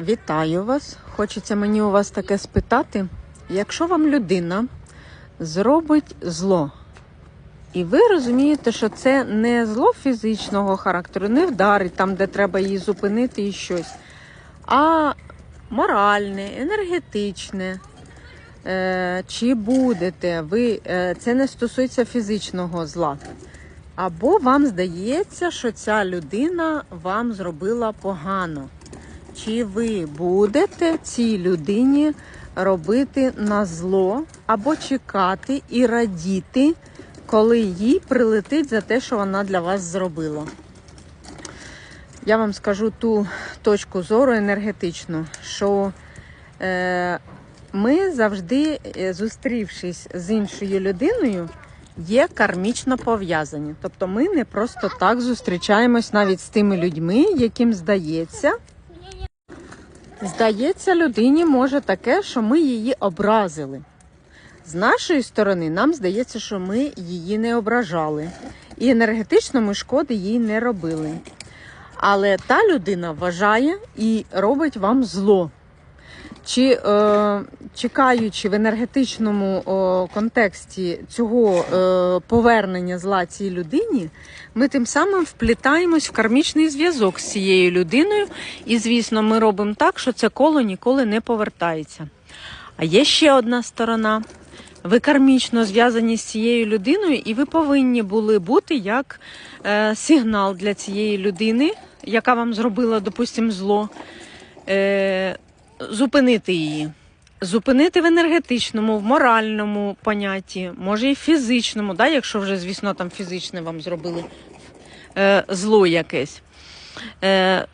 Вітаю вас. Хочеться мені у вас таке спитати. Якщо вам людина зробить зло, і ви розумієте, що це не зло фізичного характеру, не вдарить там, де треба її зупинити і щось, а моральне, енергетичне. Е, Чи будете ви, е, це не стосується фізичного зла. Або вам здається, що ця людина вам зробила погано. Чи ви будете цій людині робити на зло або чекати і радіти, коли їй прилетить за те, що вона для вас зробила? Я вам скажу ту точку зору енергетичну, що е, ми завжди, е, зустрівшись з іншою людиною, є кармічно пов'язані. Тобто ми не просто так зустрічаємось навіть з тими людьми, яким здається. Здається, людині може таке, що ми її образили. З нашої сторони, нам здається, що ми її не ображали. І енергетично ми шкоди їй не робили. Але та людина вважає і робить вам зло. Чи е, чекаючи в енергетичному о, контексті цього е, повернення зла цій людині, ми тим самим вплітаємось в кармічний зв'язок з цією людиною, і, звісно, ми робимо так, що це коло ніколи не повертається. А є ще одна сторона. Ви кармічно зв'язані з цією людиною, і ви повинні були бути як е, сигнал для цієї людини, яка вам зробила, допустимо, зло. Е, зупинити її. Зупинити в енергетичному, в моральному понятті, може і в фізичному, да, якщо вже, звісно, там фізичне вам зробили е, зло якесь. Е,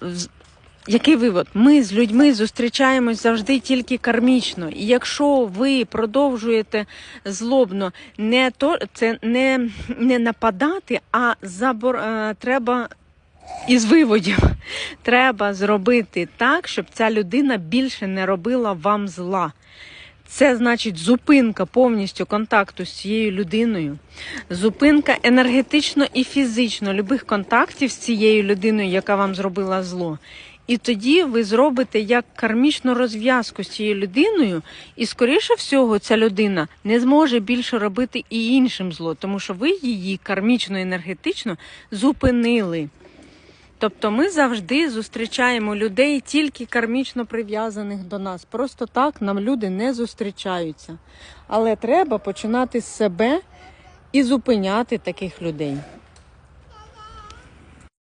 який вивод? Ми з людьми зустрічаємось завжди тільки кармічно. І якщо ви продовжуєте злобно, не то це не, не нападати, а забор, е, треба із виводів. Треба зробити так, щоб ця людина більше не робила вам зла. Це значить зупинка повністю контакту з цією людиною, зупинка енергетично і фізично любих контактів з цією людиною, яка вам зробила зло. І тоді ви зробите як кармічну розв'язку з цією людиною, і, скоріше всього, ця людина не зможе більше робити і іншим зло, тому що ви її кармічно енергетично зупинили. Тобто ми завжди зустрічаємо людей тільки кармічно прив'язаних до нас. Просто так нам люди не зустрічаються. Але треба починати з себе і зупиняти таких людей.